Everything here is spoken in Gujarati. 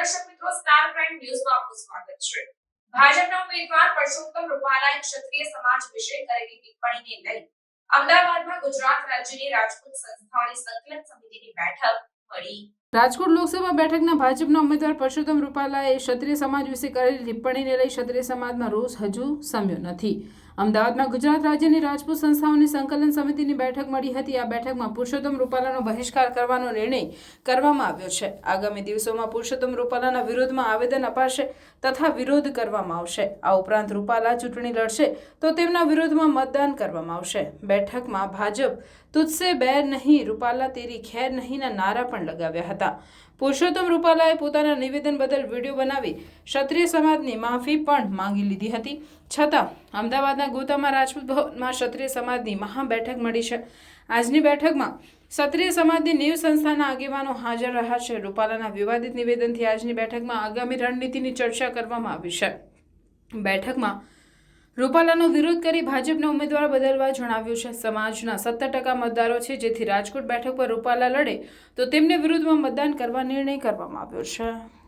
દર્શક મિત્રો સ્ટાર પ્રાઇમ ન્યૂઝમાં આપનું સ્વાગત છે. ભાજપના ઉમેદવાર પરસોત્તમ રૂપાલાએ ક્ષત્રિય સમાજ વિશે કરેલી ટિપ્પણીને લઈ અમદાવાદમાં ગુજરાત રાજ્યની રાજપૂત સંસ્થાઓની સંકલન સમિતિની બેઠક મળી. રાજકોટ લોકસભા બેઠકના ભાજપના ઉમેદવાર પરસોત્તમ રૂપાલાએ ક્ષત્રિય સમાજ વિશે કરેલી ટિપ્પણીને લઈ ક્ષત્રિય સમાજમાં રોષ હજુ સમ્યો નથી. અમદાવાદમાં ગુજરાત રાજ્યની રાજપૂત સંસ્થાઓની સંકલન સમિતિની બેઠક મળી હતી. આ બેઠકમાં પુરુષોત્તમ રૂપાલાનો બહિષ્કાર કરવાનો નિર્ણય કરવામાં આવ્યો છે. આગામી દિવસોમાં પુરુષોત્તમ રૂપાલાના વિરોધમાં આવેદન અપાશે તથા વિરોધ કરવામાં આવશે. આ ઉપરાંત રૂપાલા ચૂંટણી લડશે તો તેમના વિરોધમાં મતદાન કરવામાં આવશે. બેઠકમાં ભાજપ તુજસે બેર નહીં, રૂપાલા તેરી ખેર નહીંના નારા પણ લગાવ્યા હતા. પુરુષોત્તમ રૂપાલાએ પોતાના નિવેદન બદલ વીડિયો બનાવી ક્ષત્રિય સમાજની માફી પણ માંગી લીધી હતી. છતાં અમદાવાદના ગોતામાં રાજપૂત ભવનમાં ક્ષત્રિય સમાજની મહા બેઠક મળી છે. આજની બેઠકમાં ક્ષત્રિય સમાજની નીવ સંસ્થાના આગેવાનો હાજર રહ્યા છે. રૂપાલાના વિવાદિત નિવેદનથી આજની બેઠકમાં આગામી રણનીતિની ચર્ચા કરવામાં આવી છે. બેઠકમાં રૂપાલાનો વિરોધ કરી ભાજપના ઉમેદવાર બદલવા જણાવ્યું છે. સમાજના સત્તર ટકા મતદારો છે, જેથી રાજકોટ બેઠક પર રૂપાલા લડે તો તેમને વિરુદ્ધમાં મતદાન કરવા નિર્ણય કરવામાં આવ્યો છે.